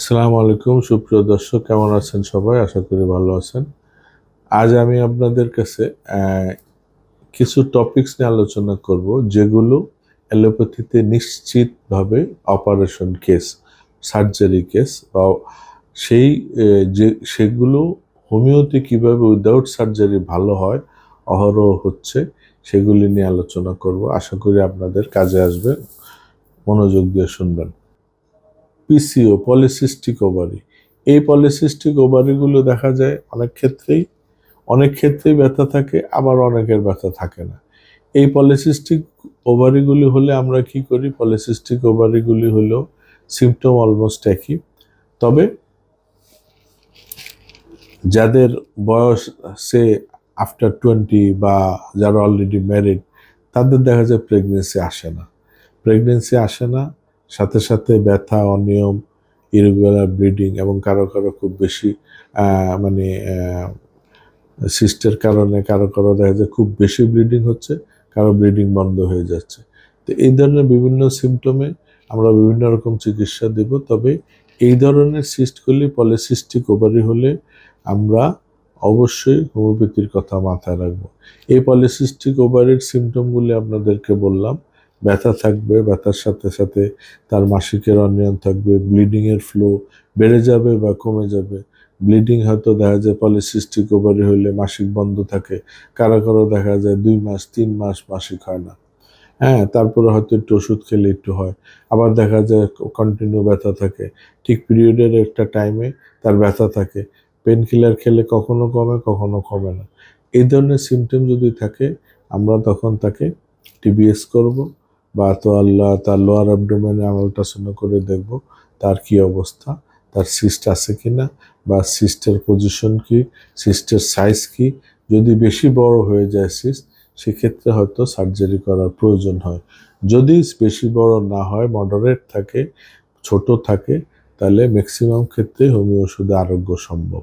আসসালামু আলাইকুম, সুপ্রিয় দর্শক, কেমন আছেন সবাই? আশা করি ভালো আছেন। আজ আমি আপনাদের কাছে কিছু টপিকস নিয়ে আলোচনা করব, যেগুলো অ্যালোপ্যাথিতে নিশ্চিতভাবে অপারেশন কেস সার্জারি কেস বা সেই যে, সেগুলো হোমিওতে কীভাবে উইদাউট সার্জারি ভালো হয়, অহরহ হচ্ছে, সেগুলি নিয়ে আলোচনা করব। আশা করি আপনাদের কাজে আসবে, মনোযোগ দিয়ে শুনবেন। পিসিও পলিসিস্টিক ওভারি এই পলিসিস্টিক ওভারিগুলো দেখা যায় অনেক ক্ষেত্রেই অনেক ক্ষেত্রেই ব্যথা থাকে, আবার অনেকের ব্যথা থাকে না। এই পলিসিস্টিক ওভারিগুলি হলে আমরা কি করি? পলিসিস্টিক ওভারিগুলি হলো সিমটম অলমোস্ট একই। তবে যাদের বয়স, সে আফটার টোয়েন্টি বা যারা অলরেডি ম্যারিড তাদের দেখা যায় প্রেগনেন্সি আসে না। প্রেগনেন্সি আসে না সাথে সাথে ব্যথা, অনিয়ম ইরেগুলার ব্লিডিং এবং কারও কারও খুব বেশি মানে সিস্টের কারণে কারও কারও দেখা যায় খুব বেশি ব্লিডিং হচ্ছে, কারও ব্লিডিং বন্ধ হয়ে যাচ্ছে। তো এই ধরনের বিভিন্ন সিমটমে আমরা বিভিন্ন রকম চিকিৎসা দেব, তবে এই ধরনের সিস্টগুলি পলিসিস্টিক ওভারি হলে আমরা অবশ্যই হোমিওপ্যাথির কথা মাথায় রাখব। এই পলিসিস্টিক ওভারির সিমটমগুলি আপনাদেরকে বললাম ব্যথা থাকবে, ব্যথার সাথে সাথে তার মাসিকের অনিয়ন থাকবে, ব্লিডিংয়ের ফ্লো বেড়ে যাবে বা কমে যাবে। ব্লিডিং হয়তো দেখা যায় পলিসিস্টিক ওভারি হলে মাসিক বন্ধ থাকে, কারও কারও দেখা যায় দুই মাস, তিন মাস মাসিক হয় না। হ্যাঁ তারপরে হয়তো একটু ওষুধ খেলে একটু হয়, আবার দেখা যায় কন্টিনিউ ব্যথা থাকে। ঠিক পিরিয়ডের একটা টাইমে তার ব্যথা থাকে। পেন কিলার খেলে কখনো কমে কখনো কমে না। এই ধরনের সিমটম যদি থাকে, আমরা তখন তাকে টিবিএস করব। বা তো আল্লাহ, তার লোয়ার অ্যাবডোমেনে আমরা আল্ট্রাসাউন্ড করে দেখব তার কি অবস্থা, তার সিস্ট আছে কি না বা সিস্টের পজিশন কি সিস্টের সাইজ কি। যদি বেশি বড় হয়ে যায় সিস্ট সেক্ষেত্রে হয়তো সার্জারি করার প্রয়োজন হয়। যদি বেশি বড় না হয় মডারেট থাকে, ছোট থাকে, তাহলে ম্যাক্সিমাম ক্ষেত্রে হোমিও ওষুধে আরোগ্য সম্ভব।